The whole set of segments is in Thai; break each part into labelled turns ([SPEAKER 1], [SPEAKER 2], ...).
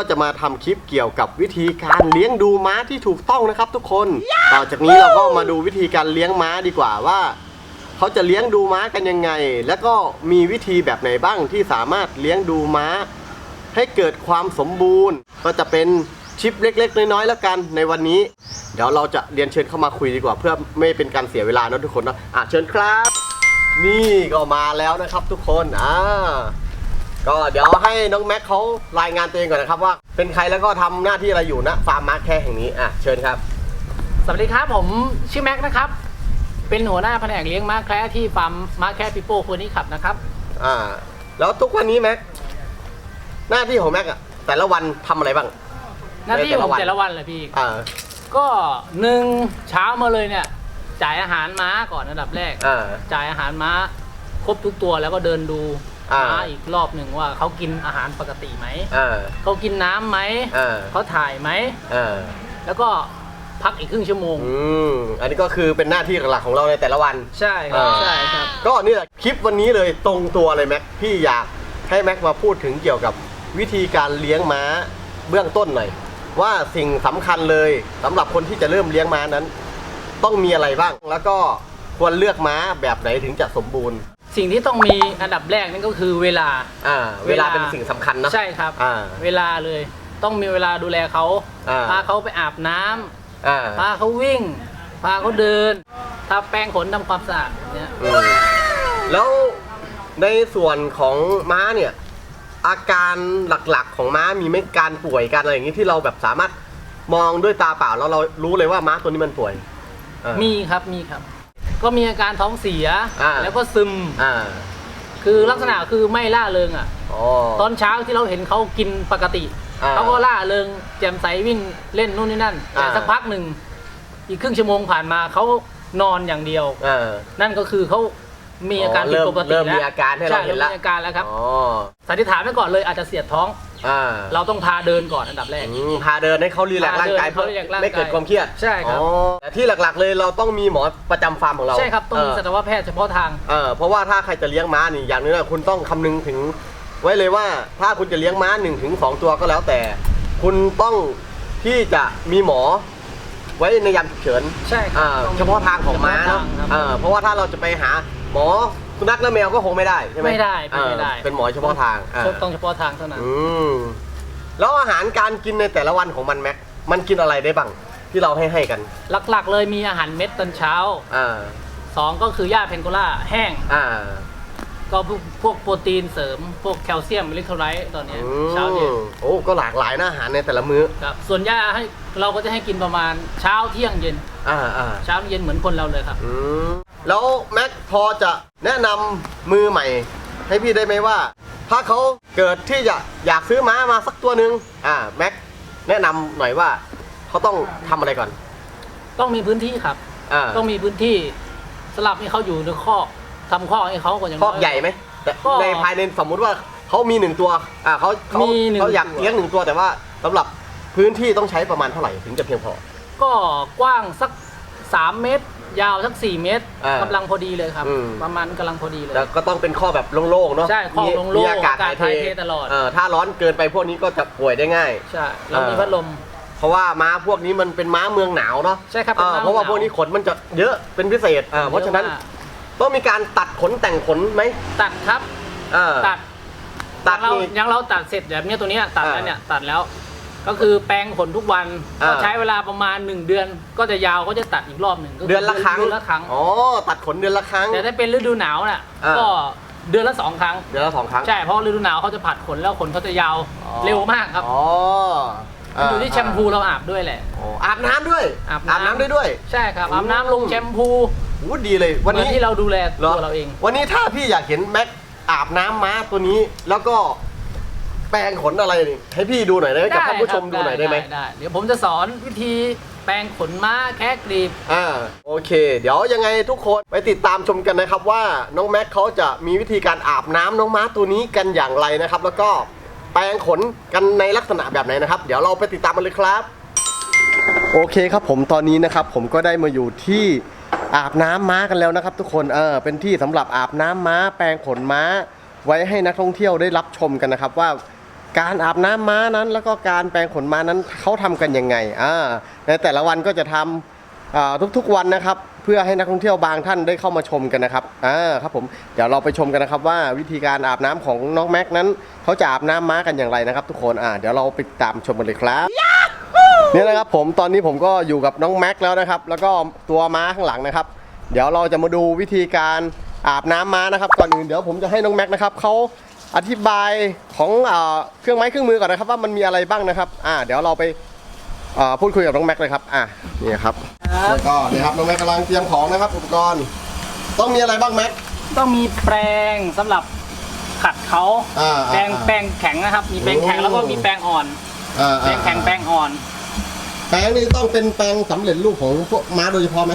[SPEAKER 1] ผมก็จะมาทำคลิปเกี่ยวกับวิธีการเลี้ยงดูม้าที่ถูกต้องนะครับ ทุกคน ต่อจากนี้เราก็มาดูวิธีการเลี้ยงม้าดีกว่าว่าเขาจะเลี้ยงดูม้ากันยังไง แล้วก็มีวิธีแบบไหนบ้างที่สามารถเลี้ยงดูม้า ให้เกิดความสมบูรณ์ ก็จะเป็นชิปเล็ก ๆ น้อยๆแล้วกันในวันนี้ เดี๋ยวเราจะเรียนเชิญเข้ามาคุยดีกว่า เพื่อไม่เป็นการเสียเวลานะทุกคนนะอะเชิญครับ นี่ก็มาแล้วนะครับทุกคนอ่า ก็เดี๋ยวให้น้องแม็กเขารายงานตัวเองก่อนนะครับว่าเป็นใครแล้วก็ทำหน้าที่อะไรอยู่นะฟาร์มม้าแค่แห่งนี้อะเชิญครับ
[SPEAKER 2] สวัสดีครับผมชื่อแม็กซ์นะครับ เป็นหัวหน้าแผนกเลี้ยงม้าแคระที่ฟาร์มม้าแคระปิโป้คูนี้ขับนะครับ
[SPEAKER 1] อ่า แล้วทุกวันนี้แม็กหน้าที่ของแม็กอะแต่ละวันทำอะไรบ้าง
[SPEAKER 2] หน้าที่
[SPEAKER 1] ในแต่
[SPEAKER 2] ผ
[SPEAKER 1] ละ
[SPEAKER 2] ม
[SPEAKER 1] วัน
[SPEAKER 2] แต่ละวันเลยพี่
[SPEAKER 1] อ่า
[SPEAKER 2] ก็หนึ่งเช้ามาเลยเนี่ย จ่ายอาหารม้าก่อนอันดับแรก
[SPEAKER 1] อ่า
[SPEAKER 2] จ่ายอาหารม้าครบทุกตัวแล้วก็เดินดู
[SPEAKER 1] อ่า
[SPEAKER 2] ม้าอีกรอบหนึ่งว่าเขากินอาหารปกติไหม
[SPEAKER 1] อ่า
[SPEAKER 2] เขากินน้ำไหม
[SPEAKER 1] อ่า
[SPEAKER 2] เขาถ่ายไหม
[SPEAKER 1] อ่า
[SPEAKER 2] แล้วก็พักอีกครึ่งชั่วโมง
[SPEAKER 1] อืมอันนี้ก็คือเป็นหน้าที่หลักๆของเราในแต่ละวัน
[SPEAKER 2] ใช่ครับ
[SPEAKER 1] อ่า
[SPEAKER 2] ใช่ครับ
[SPEAKER 1] ก็นี่แหละคลิปวันนี้เลยตรงตัวเลยแม็กพี่อยากให้แม็กมาพูดถึงเกี่ยวกับวิธีการเลี้ยงม้าเบื้องต้นหน่อย ว่าสิ่งสำคัญเลยสำหรับคนที่จะเริ่มเลี้ยงม้านั้น ต้องมีอะไรบ้างแล้วก็ควรเลือกม้าแบบไหนถึงจะสมบูรณ์
[SPEAKER 2] สิ่งที่ต้องมีอันดับแรกนั่นก็คือเวลา
[SPEAKER 1] อ่าเวลาเป็นสิ่งสำคัญนะ
[SPEAKER 2] ใช่ครับ
[SPEAKER 1] อ่า
[SPEAKER 2] เวลาเลยต้องมีเวลาดูแลเขา
[SPEAKER 1] อ่า
[SPEAKER 2] พาเขาไปอาบน้ำ
[SPEAKER 1] อ่า
[SPEAKER 2] พาเขาวิ่ง พาเขาเดินทาแปรงขนทำความสะอาดแบบเนี้ย
[SPEAKER 1] อืมแล้วในส่วนของม้าเนี่ย อาการหลักๆของม้ามีไหม่การป่วยการอะไรอย่างนี้ที่เราแบบสามารถมองด้วยตาเปล่าแล้วเรารู้เลยว่าม้าตัวนี้มันป่วยอ่า
[SPEAKER 2] มีครับมีครับ ก็มีอาการท้องเสีย
[SPEAKER 1] อ่า
[SPEAKER 2] แล้วก็ซึม
[SPEAKER 1] อ่า
[SPEAKER 2] คือลักษณะคือไม่ล่าเริงอะ
[SPEAKER 1] อ๋อ
[SPEAKER 2] ตอนเช้าที่เราเห็นเขากินปกติ
[SPEAKER 1] อ่า
[SPEAKER 2] เขาก็ล่าเริงแจ่มใสวิ่งเล่นนู่นนี่นั่น แต่
[SPEAKER 1] อ่า
[SPEAKER 2] สักพักหนึ่ง อีกครึ่งชั่วโมงผ่านมาเขานอนอย่างเดียว
[SPEAKER 1] อ่า
[SPEAKER 2] นั่นก็คือเขา มีอาการ
[SPEAKER 1] อ๋อ
[SPEAKER 2] ผิ
[SPEAKER 1] เริ่
[SPEAKER 2] ด
[SPEAKER 1] ม
[SPEAKER 2] ปกติ
[SPEAKER 1] เริ่ม
[SPEAKER 2] แล้ว
[SPEAKER 1] มีอาการให้เรา
[SPEAKER 2] ช่
[SPEAKER 1] เห็นแล้ว
[SPEAKER 2] มีอาการแล้วครับ
[SPEAKER 1] อ๋อ
[SPEAKER 2] สันนิษฐานไว้ก่อนเลยอาจจะเสียดท้อง
[SPEAKER 1] อ่า
[SPEAKER 2] เราต้องพาเดินก่อนอันดับแรก
[SPEAKER 1] อืมพาเดินให้เขารีแลกซ์ร่างกาย
[SPEAKER 2] พาเดิน
[SPEAKER 1] เพื่อ
[SPEAKER 2] ให้เขารีแลกซ์ร่างกาย
[SPEAKER 1] ไม่เกิดความเครียด
[SPEAKER 2] ใช่ครับ
[SPEAKER 1] อ๋อแต่ที่หลักๆเลยเราต้องมีหมอประจำฟาร์มของเรา
[SPEAKER 2] ใช่ครับต้องมี
[SPEAKER 1] เสั
[SPEAKER 2] ตวแพทย์เฉพาะทาง
[SPEAKER 1] เออเพราะว่าถ้าใครจะเลี้ยงม้านี่อย่างหนึงนะคุณต้องคำนึงถึง ไว้เลยว่าถ้าคุณจะเลี้ยงม้า1นถึงสตัวก็แล้วแต่ คุณต้องที่จะมีหมอ ไว้ในยามฉุกเฉิน
[SPEAKER 2] ใช่ครั
[SPEAKER 1] อ่า
[SPEAKER 2] ต้อง
[SPEAKER 1] เฉพาะทางของม้า
[SPEAKER 2] เฉ
[SPEAKER 1] เนาะ
[SPEAKER 2] พะทงครับ
[SPEAKER 1] เออเพราะว่าถ้าเราจะไปหา หมอสุนัขและแมวก็คงไม่ได้ใช่ไหม
[SPEAKER 2] ไม่ได้เป็นไม่ได้
[SPEAKER 1] เออเป็นหมอเฉพาะทางอ่า
[SPEAKER 2] ต้องเฉพาะทางเท่านั้น
[SPEAKER 1] อืมแล้วอาหารการกินในแต่ละวันของมันแม็กมันกินอะไรได้บ้างที่เราให้ให้กัน
[SPEAKER 2] หลักๆ เลยมีอาหารเม็ดตอนเช้า
[SPEAKER 1] อ่า
[SPEAKER 2] สองก็คือหญ้าเพนโกล่าแห้ง
[SPEAKER 1] อ่า
[SPEAKER 2] ก็พวกพวกโปรตีนเสริม พวกแคลเซียมอิเล็กโทรไลต์ตอนเนี้ย
[SPEAKER 1] อื
[SPEAKER 2] เช้าเย็น
[SPEAKER 1] มโอ้ก็หลากหลายนะอาหารในแต่ละมื้อ
[SPEAKER 2] ครับ ส่วนหญ้าให้เราก็จะให้กินประมาณเช้าเที่ยงเย็น
[SPEAKER 1] อ่าอ่า
[SPEAKER 2] เช้าเย็นเหมือนคนเราเลยครับ
[SPEAKER 1] อืม แล้วแม็กพอจะแนะนำมือใหม่ ให้พี่ได้ไหมว่า ถ้าเขาเกิดที่จะอยากซื้อม้ามาสักตัวหนึ่งอ่าแม็กแนะนำหน่อยว่าเขาต้องทำอะไรก่อน
[SPEAKER 2] ต้องมีพื้นที่ครับ
[SPEAKER 1] อ่า
[SPEAKER 2] ต้องมีพื้นที่สลับให้เขาอยู่ในคอกทำคอกให้เขาก่อนอย่าง
[SPEAKER 1] ค
[SPEAKER 2] น้
[SPEAKER 1] อกใหญ่ไหมแต่
[SPEAKER 2] ก็
[SPEAKER 1] ในภายในสมมุติว่าเขามีหนึ่งตัวอ่าเขาเขา
[SPEAKER 2] มีหนึ่ง
[SPEAKER 1] เขาอยาก
[SPEAKER 2] ตัว
[SPEAKER 1] เลี้ยงหนึ่งตัวแต่ว่าสำหรับพื้นที่ต้องใช้ประมาณเท่าไหร่ถึงจะเพียงพอ
[SPEAKER 2] ก็กว้างสัก 3 เมตร ยาวสัก 4 เมตร
[SPEAKER 1] อ่ากำ
[SPEAKER 2] ลังพอดีเลยครับ
[SPEAKER 1] อืม
[SPEAKER 2] ประมาณกำลังพอดีเลย
[SPEAKER 1] แต่ก็ต้องเป็นข้อแบบโล่งๆเนาะ
[SPEAKER 2] ใช่คอก
[SPEAKER 1] มี
[SPEAKER 2] โล่งๆ
[SPEAKER 1] มีอากาศ
[SPEAKER 2] อากาศถ่ายเทตลอด
[SPEAKER 1] เถ้าร้อนเกินไปพวกนี้ก็จะป่วยได้ง่าย
[SPEAKER 2] ใช่เรามี
[SPEAKER 1] อ่า
[SPEAKER 2] พัดลม
[SPEAKER 1] เพราะว่าม้าพวกนี้มันเป็นม้าเมืองหนาวเนาะ
[SPEAKER 2] ใช่ครับเป็น
[SPEAKER 1] อ่า
[SPEAKER 2] ม้า
[SPEAKER 1] เพราะว่า
[SPEAKER 2] เมืองหนาว
[SPEAKER 1] พวกนี้ขนมันจะเยอะเป็นพิเศษอ่าเพราะฉะนั้น
[SPEAKER 2] เยอมก
[SPEAKER 1] ต้องมีการตัดขนแต่งขนไหม
[SPEAKER 2] ตัดครับ
[SPEAKER 1] อ่า
[SPEAKER 2] ตัด
[SPEAKER 1] ตัด
[SPEAKER 2] อย่างเรา
[SPEAKER 1] นี่
[SPEAKER 2] อย่างเราตัดเสร็จแบบเนี้ยตัวเนี้ยตัด
[SPEAKER 1] อ่า
[SPEAKER 2] แล้วเนี่ยตัดแล้ว ก็คือแปรงขนทุกวัน
[SPEAKER 1] อ่า
[SPEAKER 2] ก็ใช้เวลาประมาณ 1 เดือน ก็จะยาวก็จะตัดอีกรอบหนึ่งก็
[SPEAKER 1] เดือนละครั้ง
[SPEAKER 2] เดือนละครั้ง
[SPEAKER 1] อ๋อตัดขนเดือนละครั้ง
[SPEAKER 2] แต่ถ้าเป็นฤดูหนาวน่ะ
[SPEAKER 1] อ่า
[SPEAKER 2] ก็เดือนละสองครั้ง
[SPEAKER 1] เดือนละสองครั้ง
[SPEAKER 2] ใช่เพราะฤดูหนาวเขาจะผัดขนแล้วขนเขาจะยาว
[SPEAKER 1] อ๋อ
[SPEAKER 2] เร็วมากครับ
[SPEAKER 1] อ๋อ
[SPEAKER 2] มันอยู่ที่แชมพูเราอาบด้วยแหละ
[SPEAKER 1] อ๋ออาบน้ำด้วย
[SPEAKER 2] อาบน้ำ
[SPEAKER 1] ได้ด้วย
[SPEAKER 2] ใช่ครับ
[SPEAKER 1] อืม
[SPEAKER 2] อาบน้ำลงแชมพู
[SPEAKER 1] โอ้ดีเลยวัน
[SPEAKER 2] เหมือน
[SPEAKER 1] นี้
[SPEAKER 2] ที่เราดูแล
[SPEAKER 1] หร
[SPEAKER 2] ตัวเราเอง
[SPEAKER 1] วันนี้ถ้าพี่อยากเห็นแม็กอาบน้ำม้าตัวนี้ แล้วก็ แปรงขนอะไรนี่ให้พี่ดูหน่อยได้ไหมกับท่านผู้ชมดูหน่อยได้ไหม
[SPEAKER 2] ได้เดี๋ยวผมจะสอนวิธีแปรงขนม้าแคะกรีบ
[SPEAKER 1] อ่าโอเค เดี๋ยวยังไงทุกคนไปติดตามชมกันนะครับว่าน้องแม็กเขาจะมีวิธีการอาบน้ำน้องม้าตัวนี้กันอย่างไรนะครับ แล้วก็แปรงขนกันในลักษณะแบบไหนนะครับ เดี๋ยวเราไปติดตามกันเลยครับ โอเคครับผมตอนนี้นะครับ ผมก็ได้มาอยู่ที่อาบน้ำม้ากันแล้วนะครับ ทุกคนเออเป็นที่สำหรับอาบน้ำม้า แปรงขนม้า ไว้ให้นักท่องเที่ยวได้รับชมกันนะครับว่า การอาบน้ำม้านั้น แล้วก็การแปรงขนม้านั้นเขาทำกันยังไงอ่าในแต่ละวันก็จะทำอ่าทุกๆวันนะครับ เพื่อให้นักท่องเที่ยวบางท่านได้เข้ามาชมกันนะครับอ่าครับผมเดี๋ยวเราไปชมกันนะครับว่าวิธีการอาบน้ำของน้องแม็กนั้นเขาจะอาบน้ำม้ากันอย่างไรนะครับ ทุกคนอ่าเดี๋ยวเราไปตามชมกันเลยครับเนี่ยนะครับผมตอนนี้ผมก็อยู่กับน้องแม็กแล้วนะครับ แล้วก็ตัวม้าข้างหลังนะครับ เดี๋ยวเราจะมาดูวิธีการอาบน้ำม้านะครับก่อนอื่นเดี๋ยวผมจะให้น้องแม็กนะครับเขา อธิบายของเออเครื่องไม้เครื่องมือก่อนนะครับ ว่ามันมีอะไรบ้างนะครับอ่าเดี๋ยวเราไปเอ่อพูดคุยกับน้องแม็กเลยครับอ่านี่ครับ
[SPEAKER 2] ครับ
[SPEAKER 1] แล้วก็นี่ครับน้องแม็กกำลังเตรียมของนะครับอุปกรณ์ต้องมีอะไรบ้างแม็ก
[SPEAKER 2] ต้องมีแปรงสำหรับขัดเขา
[SPEAKER 1] อ่า
[SPEAKER 2] แปรง
[SPEAKER 1] อ่า
[SPEAKER 2] แปรงแข็งนะครับ มีแปรงแข็ง
[SPEAKER 1] โอ้
[SPEAKER 2] แล้วก็มีแปรงอ่อน
[SPEAKER 1] อ่า
[SPEAKER 2] แปรงแข็งแปรงอ่อน
[SPEAKER 1] แปรงนี่ต้องเป็นแปรงสำเร็จรูปของพวกม้าโดยเฉพาะไหม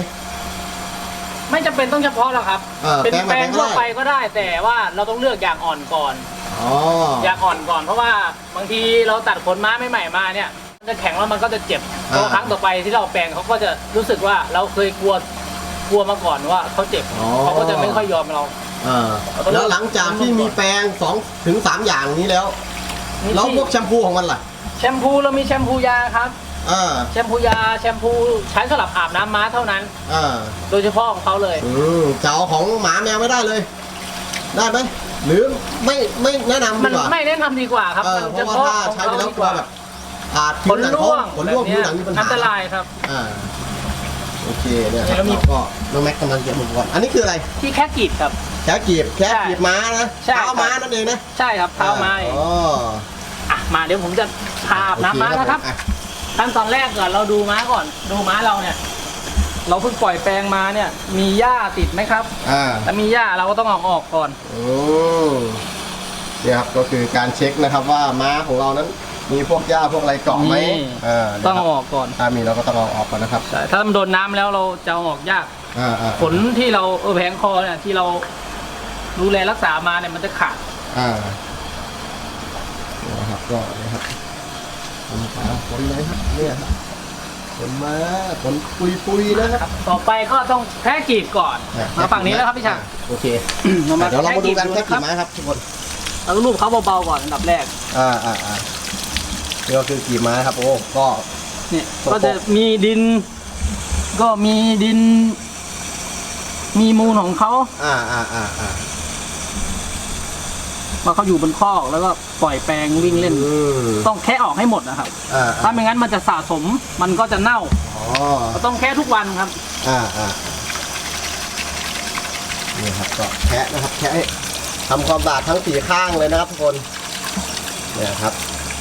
[SPEAKER 2] ไม่จำเป็นต้องเฉพาะหรอกครับ
[SPEAKER 1] เออ
[SPEAKER 2] เป็น
[SPEAKER 1] แปรงแบบ
[SPEAKER 2] แปรง
[SPEAKER 1] ไหนก็
[SPEAKER 2] ทั่ว
[SPEAKER 1] ได้
[SPEAKER 2] ไปก็ได้แต่ว่าเราต้องเลือกอย่างอ่อนก่อน
[SPEAKER 1] อ๋อ
[SPEAKER 2] อย่างอ่อนก่อนเพราะว่าบางทีเราตัดขนม้าใหม่ๆมาเนี่ยมันจะแข็งแล้วมันก็จะเจ็บพอครั้งต่อไปที่เราแปรงเขาก็จะรู้สึกว่าเราเคยกลัวกลัวมาก่อนว่าเขาเจ็บ
[SPEAKER 1] อ๋อ
[SPEAKER 2] เขาก็จะไม่ค่อยยอมเรา
[SPEAKER 1] อ่าแล้วหลังจากที่มีแปรงสองถึงสามอย่างนี้แล้ว
[SPEAKER 2] มี
[SPEAKER 1] แล้ว
[SPEAKER 2] ที่
[SPEAKER 1] พวกแชมพูของมันล่ะ
[SPEAKER 2] แชมพูเรามีแชมพูยาครับ
[SPEAKER 1] อ่า
[SPEAKER 2] แชมพูยาแชมพูใช้สำหรับอาบน้ำม้าเท่านั้น
[SPEAKER 1] อ่า
[SPEAKER 2] โดยเฉพาะของเขาเลย
[SPEAKER 1] อืมจะเอาของหมาแมวไม่ได้เลย ได้ไหมหรือไม่ไม่แนะนำ
[SPEAKER 2] มั
[SPEAKER 1] ดี
[SPEAKER 2] น
[SPEAKER 1] กว่า
[SPEAKER 2] ไม่แนะนำดีกว่าครับ
[SPEAKER 1] เออ
[SPEAKER 2] มัน
[SPEAKER 1] เพ
[SPEAKER 2] เฉ
[SPEAKER 1] ราะว่า
[SPEAKER 2] พาะ
[SPEAKER 1] ถ้า
[SPEAKER 2] ของ
[SPEAKER 1] ใช้ไป
[SPEAKER 2] เขา
[SPEAKER 1] แล้ว
[SPEAKER 2] ดี
[SPEAKER 1] ก
[SPEAKER 2] ก
[SPEAKER 1] ลัว
[SPEAKER 2] ว่า
[SPEAKER 1] แบบอาจ
[SPEAKER 2] ขนร่วง
[SPEAKER 1] ขนร่วง
[SPEAKER 2] แบบ
[SPEAKER 1] ผิว
[SPEAKER 2] เนี้ย
[SPEAKER 1] หนังมีปัญหา
[SPEAKER 2] อันตรายครับ
[SPEAKER 1] อ่าโอเคเนี่ยครับ
[SPEAKER 2] แล้วมี
[SPEAKER 1] เราก็น้องแม็กกำลังเตรียมอุปกรณ์อันนี้คืออะไร
[SPEAKER 2] ที่แค่กรีดครับ
[SPEAKER 1] แค่กีบแค่
[SPEAKER 2] ใช่
[SPEAKER 1] กีบม้านะ
[SPEAKER 2] ใช่
[SPEAKER 1] เท้า
[SPEAKER 2] ครับ
[SPEAKER 1] ม้านั่นเองนะ
[SPEAKER 2] ใช่ครับเท้าไม้
[SPEAKER 1] อ๋อ
[SPEAKER 2] อะมาเดี๋ยวผมจะพาอาบน้ำม้า
[SPEAKER 1] โอเนะ
[SPEAKER 2] ครับ
[SPEAKER 1] อ่
[SPEAKER 2] ขั้นตอนแรกก่อนเราดูม้าก่อน ดูม้าเราเนี่ย เราเพิ่งปล่อยแปลงมาเนี่ย มีหญ้าติดไหมครับ
[SPEAKER 1] อ่า
[SPEAKER 2] ถ้ามีหญ้าเราก็ต้องเอาออกก่อน
[SPEAKER 1] โอ้เนี่ยครับก็คือการเช็คนะครับว่าม้าของเรานั้นมีพวกหญ้าพวกอะไรเกาะไหม
[SPEAKER 2] นี่
[SPEAKER 1] อ่า
[SPEAKER 2] ต้อง
[SPEAKER 1] เนี่ย
[SPEAKER 2] เอา
[SPEAKER 1] ครับ
[SPEAKER 2] ออกก่อน
[SPEAKER 1] ถ้ามีเราก็ต้องเอาออกก่อนนะครับ
[SPEAKER 2] ใช่ถ้ามันโดนน้ำแล้วเราจะเอาออกยาก
[SPEAKER 1] อ่าอ่า
[SPEAKER 2] ขนที่เราเออแผงคอเนี่ยที่เราดูแลรักษามาเนี่ยมันจะขาด
[SPEAKER 1] อ่าเนี่ยครับก็เนี่ยครับ ขนเลยครับเนี่ยครับขนมาขนปุยปุยๆนะครับ
[SPEAKER 2] ครับ ต่อไปก็ต้องแค่กรีดก่อนมาฝั่งนี้แล้วครับพี่ช่าง
[SPEAKER 1] โอเค
[SPEAKER 2] เดี๋
[SPEAKER 1] ยวเรามาดูกัน
[SPEAKER 2] แค่
[SPEAKER 1] แค่
[SPEAKER 2] กรี
[SPEAKER 1] กี่
[SPEAKER 2] ด
[SPEAKER 1] ไม้ครับทุกคน
[SPEAKER 2] เราลูบเขาเบาๆก่อนอันดับแรก
[SPEAKER 1] อ่าอ่าอ่านี่ก็คือกี่ไม้ครับโอ้ก็
[SPEAKER 2] เนี่ยก็จะมีดิน ก็มีดิน มีมูลของเขา
[SPEAKER 1] อ่าอ่าอ่าอ่า
[SPEAKER 2] ว่าเขาอยู่บนคอกแล้วก็ปล่อยแปลงวิ่งเล่น
[SPEAKER 1] อืม
[SPEAKER 2] ต้องแค่ออกให้หมดนะครับ
[SPEAKER 1] อ่า
[SPEAKER 2] ถ้าไม่งั้นมันจะสะสมมันก็จะเน่า
[SPEAKER 1] อ๋อ
[SPEAKER 2] เราต้องแค่ทุกวันครับ
[SPEAKER 1] อ่าอ่านี่ครับก็แคะนะครับแคะให้ทำความสะอาดทั้งสี่ข้างเลยนะครับทุกคนเนี่ยครับ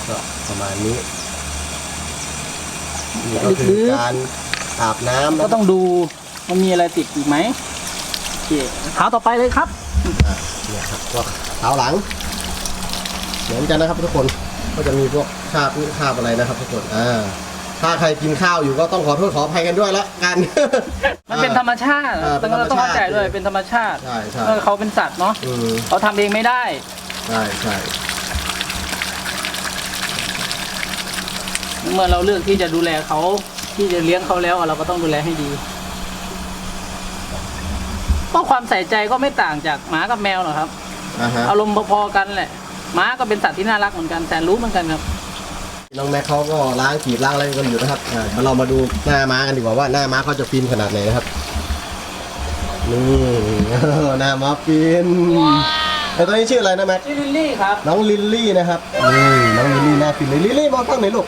[SPEAKER 1] ก็ประมาณนี้นี่ก็คือการอาบน้ำ
[SPEAKER 2] ก็
[SPEAKER 1] นะ
[SPEAKER 2] ต้องดูมันมีอะไรติดอีกไหมโอเคเท้าต่อไปเลยครับ
[SPEAKER 1] อ่าเนี่ยครับก็ เท้าหลัง เหมือนกันนะครับทุกคนก็จะมีพวกคราบคราบอะไรนะครับทุกคนอ่าถ้าใครกินข้าวอยู่ก็ต้องขอโทษขออภัยกันด้วยละกัน
[SPEAKER 2] มันเป็นธรรมชาติ
[SPEAKER 1] เออเป็นธรรมชาติ
[SPEAKER 2] ต้องเข้าใจด้วยเป็นธรรมชาติ
[SPEAKER 1] ใช่ใช่
[SPEAKER 2] เมื่อเขาเป็นสัตว์เนาะ
[SPEAKER 1] อืม
[SPEAKER 2] เขาทำเองไม่ได้
[SPEAKER 1] ใช่ใช่
[SPEAKER 2] เมื่อเราเลือกที่จะดูแลเขาที่จะเลี้ยงเขาแล้วเราก็ต้องดูแลให้ดีเพราะความใส่ใจก็ไม่ต่างจากหมากับแมวหรอกครับ
[SPEAKER 1] อ่าฮะ
[SPEAKER 2] อารมณ์พอๆกันแหละหมาก็เป็นสัตว์ที่น่ารักเหมือนกันแต่รู้เหมือนกันครับ
[SPEAKER 1] น้องแม็กเขาก็ล้างขีดล้างอะไรกันอยู่นะครับอ่าเดี๋ยวเรามาดูหน้าม้ากันดีกว่าว่าหน้าม้าเขาจะฟินขนาดไหนนะครับนี่ หน้าม้าฟินแต่ตัวนี้ชื่ออะไรนะแม็ก
[SPEAKER 2] ชื่อลิลลี่ครับ
[SPEAKER 1] น้องลิลลี่นะครับ นี่น้องลิลลี่หน้าฟินเลยลิลลี่มองข้างไหนลูก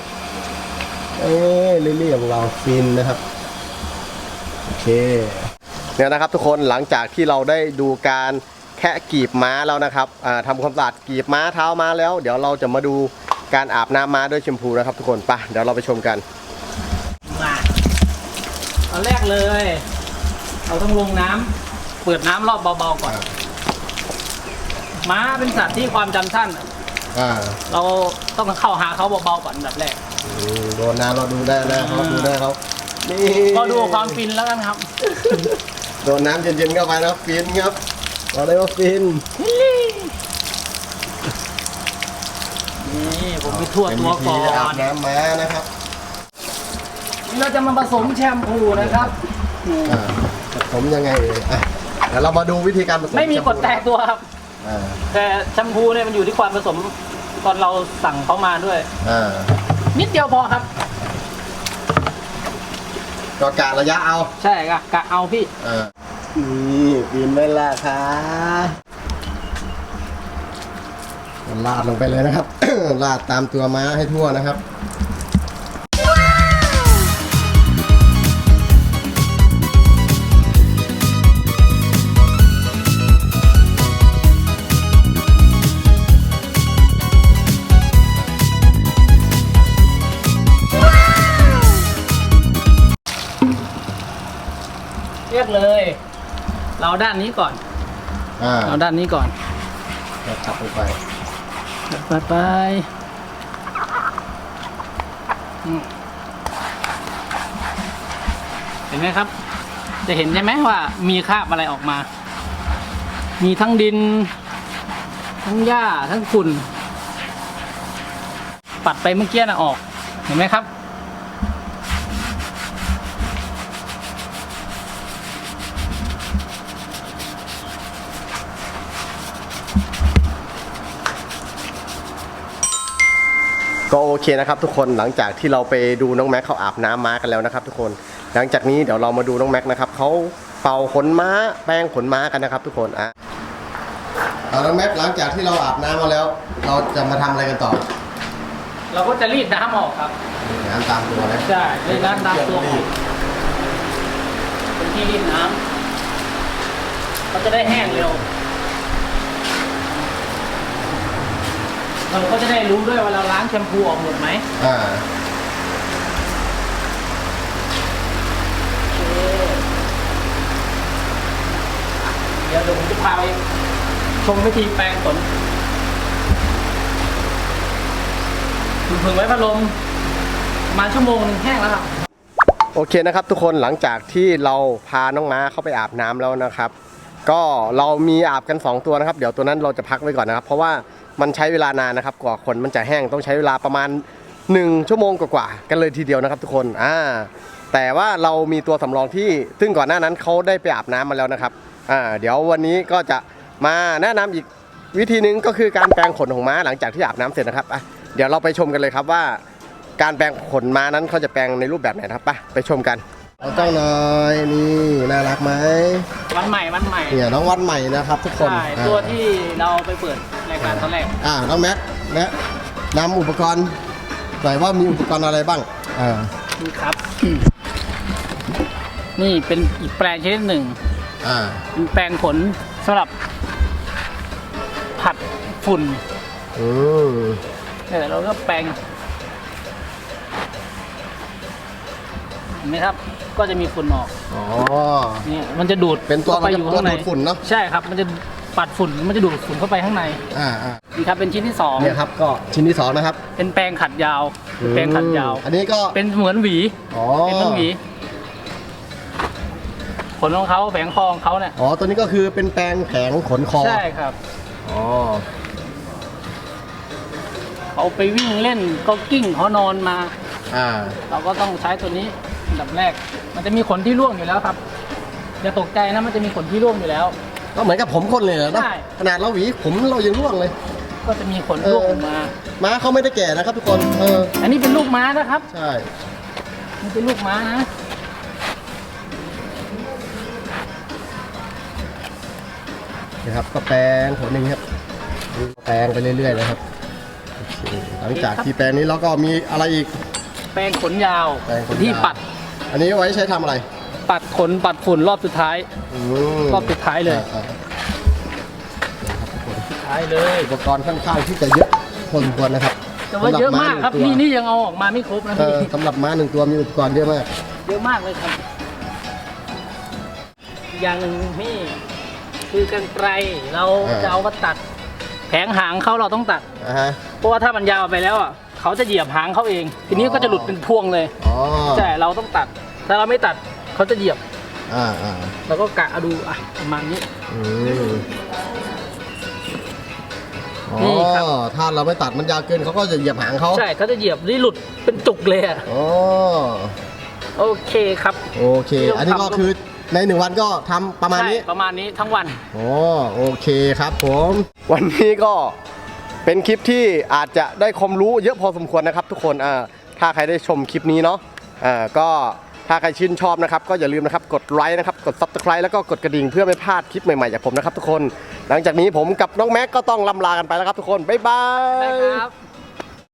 [SPEAKER 1] เอ้ยลิลลี่ของเราฟินนะครับ โอเค เนี่ยนะครับทุกคนหลังจากที่เราได้ดูการ แคะกีบม้าแล้วนะครับอ่าทำความสะอาดกีบม้าเท้าม้าแล้ว เดี๋ยวเราจะมาดูการอาบน้ำม้าด้วยแชมพูนะครับทุกคนไปเดี๋ยวเราไปชมกัน
[SPEAKER 2] มาตอนแรกเลย เราต้องลงน้ำเปิดน้ำรอบเบาๆก่อน ม้าเป็นสัตว์ที่ความจำสั้น
[SPEAKER 1] อ่า
[SPEAKER 2] เราต้องเข้าหาเขาเบาๆก่อนอันดับแรก
[SPEAKER 1] อืมโดนน้ำเราดูได้นะเขาดูได้เขานี่
[SPEAKER 2] ก็ดูความฟินแล้วกันครับ
[SPEAKER 1] โดนน้ำเย็นๆเข้าไปนะฟินครับ บอกเลยว่าฟิน
[SPEAKER 2] นี่ผมไปทั่วตัวก่อ
[SPEAKER 1] เป็นวิธีอาบ
[SPEAKER 2] น
[SPEAKER 1] น้ำม้านะครับ
[SPEAKER 2] นี่เราจะมาผสมแชมพูนะครับอืม
[SPEAKER 1] อ่าผสมยังไงเอ่ยอะเดี๋ยวเรามาดูวิธีการผสม
[SPEAKER 2] ไม่มีกฎแตกตัวครับ
[SPEAKER 1] อ่า
[SPEAKER 2] แต่แชมพูเนี่ยมันอยู่ที่ความผสมตอนเราสั่งเขามาด้วย
[SPEAKER 1] อ่า
[SPEAKER 2] นิดเดียวพอครับ
[SPEAKER 1] ก็กะระยะเอา
[SPEAKER 2] ใช่กะกะเอาพี่
[SPEAKER 1] อ่านี่ กินไหมล่ะคะลาดลงไปเลยนะครับ ลาดตามตัวม้าให้ทั่วนะครับ
[SPEAKER 2] เราด้านนี้ก่อน
[SPEAKER 1] อ่า
[SPEAKER 2] เราด้านนี้ก่อน
[SPEAKER 1] แล้วตัดลงไป
[SPEAKER 2] ไปไปอืมเห็นไหมครับ จะเห็นใช่ไหมว่ามีคราบอะไรออกมา มีทั้งดิน ทั้งหญ้าทั้งฝุ่น ปัดไปเมื่อกี้นะออก เห็นไหมครับ
[SPEAKER 1] ก็โอเคนะครับทุกคนหลังจากที่เราไปดูน้องแม็กเขาอาบน้ำม้ากันแล้วนะครับ ทุกคนหลังจากนี้เดี๋ยวเรามาดูน้องแม็กนะครับเขาเป่าขนม้าแปรงขนม้ากันนะครับ ทุกคนอะเอาน้องแม็กหลังจากที่เราอาบน้ำมาแล้ว เราจะมาทำอะไรกันต่อ
[SPEAKER 2] เราก็จะรีดน้ำออกครับ
[SPEAKER 1] น้ำตามตัวนะ
[SPEAKER 2] ใช่รีดน้ำตามตัวออกเป็นที่รีดน้ำเขาจะได้แห้งเร็ว เราก็จะได้รู้ด้วยว่าเราล้างแชมพูออกหมดไหม
[SPEAKER 1] อ่า
[SPEAKER 2] เดี๋ยวผมจะพาไปชมวิธีแปรงขนผึ่งไว้พัดลมประมาณชั่วโมงหนึงแห้งแล้วครับ
[SPEAKER 1] โอเคนะครับทุกคนหลังจากที่เราพาน้องม้าเข้าไปอาบน้ำแล้วนะครับ ก็เรามีอาบกัน 2 ตัวนะครับ เดี๋ยวตัวนั้นเราจะพักไว้ก่อนนะครับ เพราะว่า มันใช้เวลานานนะครับกว่าขนมันจะแห้งต้องใช้เวลาประมาณ 1 ชั่วโมงกว่าๆกันเลยทีเดียวนะครับทุกคนอ่าแต่ว่าเรามีตัวสำรองที่ซึ่งก่อนหน้านั้นเขาได้ไปอาบน้ำมาแล้วนะครับอ่าเดี๋ยววันนี้ก็จะมาแนะนำอีกวิธีหนึงก็คือการแปรงขนของม้าหลังจากที่อาบน้ำเสร็จนะครับอะเดี๋ยวเราไปชมกันเลยครับว่า การแปรงขนม้านั้นเขาจะแปรงในรูปแบบไหนนะครับไปไปชมกันเอาเจ้าหน่อยนี่น่ารักไหม
[SPEAKER 2] วันใหม่วันใหม่
[SPEAKER 1] เนี่ยน้องวันใหม่นะครับ ทุกคน
[SPEAKER 2] ใช่
[SPEAKER 1] อ่า
[SPEAKER 2] ตัวที่เราไปเปิด รายการตอนแรก
[SPEAKER 1] อ่าน้องแม็กแนะนำอุปกรณ์หน่อยว่ามีอุปกรณ์อะไรบ้างอ่า
[SPEAKER 2] นี่ครับ นี่เป็นอีกแปรงชนิดหนึ่ง
[SPEAKER 1] อ่า
[SPEAKER 2] เป็นแปรงขนสำหรับ ผัดฝุ่น
[SPEAKER 1] อืม
[SPEAKER 2] เนี่ยเราก็แปรงเห็นไหมครับ ก็จะมีฝุ่นออก
[SPEAKER 1] อ๋อ
[SPEAKER 2] เนี่ยมันจะดูด
[SPEAKER 1] เป็นตัว
[SPEAKER 2] ข้าไปอยู่
[SPEAKER 1] ตัว
[SPEAKER 2] ข้างใน
[SPEAKER 1] ดูดฝุ่นเนอะ
[SPEAKER 2] ใช่ครับ มันจะ ปัดฝุ่นมันจะดูดฝุ่นเข้าไปข้างใน
[SPEAKER 1] อ่าอ่า
[SPEAKER 2] นี่ครับเป็นชิ้นที่สอง
[SPEAKER 1] เนี่ยครับก็ชิ้นที่สองนะครับ
[SPEAKER 2] เป็นแปรงขัดยาวเป็นแปรงขัดยาว
[SPEAKER 1] อันนี้ก็
[SPEAKER 2] เป็นเหมือนหวี
[SPEAKER 1] อ๋อ
[SPEAKER 2] เป็นเหมือนหวีขนของเขาแผงคอของเขาเนี่ย
[SPEAKER 1] อ๋อตัวนี้ก็คือเป็นแปรงแผงขนคอ
[SPEAKER 2] ใช่ครับ
[SPEAKER 1] อ๋อ
[SPEAKER 2] เขาไปวิ่งเล่นก็กิ้งเขานอนมา
[SPEAKER 1] อ่า
[SPEAKER 2] เราก็ต้องใช้ตัวนี้อันดับแรก มันจะมีขนที่ร่วงอยู่แล้วครับอย่าตกใจนะมันจะมีขนที่ร่วงอยู่แล้ว
[SPEAKER 1] ก็เหมือนกับผมคนเลยเหรอเนอะ
[SPEAKER 2] ใช่
[SPEAKER 1] ขนาดเราหวีผมเรายังร่วงเลย
[SPEAKER 2] ก็จะมีขนร่วงออกมา
[SPEAKER 1] ม้าเขาไม่ได้แก่นะครับทุกคน เออ
[SPEAKER 2] อันนี้เป็นลูกม้านะครับ
[SPEAKER 1] ใช่
[SPEAKER 2] นี่เป็นลูกม้านะ
[SPEAKER 1] นะครับก็แปรงขนหนึ่งครับ แปรงไปเรื่อยๆเลยครับโอเคหลังจากที่แปรงนี้แล้วก็มีอะไรอีก
[SPEAKER 2] แปรงขนยาว
[SPEAKER 1] แปรงขนยาว
[SPEAKER 2] ที่ปัด
[SPEAKER 1] อันนี้ไว้ใช้ทำอะไร
[SPEAKER 2] ปัดขนปัดฝุ่นรอบสุดท้าย
[SPEAKER 1] อืม
[SPEAKER 2] รอบสุดท้ายเลย
[SPEAKER 1] อ่าๆ
[SPEAKER 2] สุดท้ายเลย
[SPEAKER 1] อุปกรณ์ค่อนข้างที่จะเยอะพอสมควรนะครับ
[SPEAKER 2] แต่ว่าเยอะมากครับ
[SPEAKER 1] สำห
[SPEAKER 2] นี่
[SPEAKER 1] ม้าหงตัว
[SPEAKER 2] นี่ยังเอาออกมาไม่ครบนะ
[SPEAKER 1] เอ
[SPEAKER 2] พี่
[SPEAKER 1] อสำหรับม้าหนึ่งตัวมีอุปกรณ์เยอะมาก
[SPEAKER 2] เยอะมากเลยครับอีกอย่างหนึ่งนี่คือกันไกรเรา
[SPEAKER 1] อ่า
[SPEAKER 2] จะเอามาตัด แผงหางเขาเราต้องตัด
[SPEAKER 1] อ่าฮะ
[SPEAKER 2] เพราะว่าถ้ามันยาวไปแล้วอะเขาจะเหยียบหางเขาเอง ทีนี้ก็จะหลุดเป็นพวงเลย
[SPEAKER 1] อ๋อ
[SPEAKER 2] ใช่ เราต้องตัด ถ้าเราไม่ตัด เขาจะเหยียบ
[SPEAKER 1] อ่าอ่า
[SPEAKER 2] เราก็กะเอาดูอะประมาณนี้
[SPEAKER 1] อืมอ๋อ
[SPEAKER 2] นี่ครับ
[SPEAKER 1] ถ้าเราไม่ตัดมันยาวเกินเขาก็จะเหยียบหางเขา
[SPEAKER 2] ใช่เขาจะเหยียบนี่หลุดเป็นจุกเลยอะ
[SPEAKER 1] อ๋อ
[SPEAKER 2] โอเคครับ
[SPEAKER 1] โอเค อันนี้ก็คือในหนึ่งวันก็ทำประมาณนี้
[SPEAKER 2] ใช่ประมาณนี้ทั้งวัน
[SPEAKER 1] อ๋อโอเคครับผม วันนี้ก็เป็นคลิปที่อาจจะได้ความรู้เยอะพอสมควรนะครับทุกคนอ่าถ้าใครได้ชมคลิปนี้เนาะอ่าก็ ถ้าใครชื่นชอบนะครับก็อย่าลืมนะครับกดไลค์นะครับกดซับสไคร b e แล้วก็กดกระดิ่งเพื่อไม่พลาดคลิปใหม่ๆจากผมนะครับทุกคน หลังจากนี้ผมกับน้องแม็กก็ต้องลำลากันไปแล้วครับทุกคนบ๊ายบา
[SPEAKER 2] ได้
[SPEAKER 1] ย
[SPEAKER 2] ครับ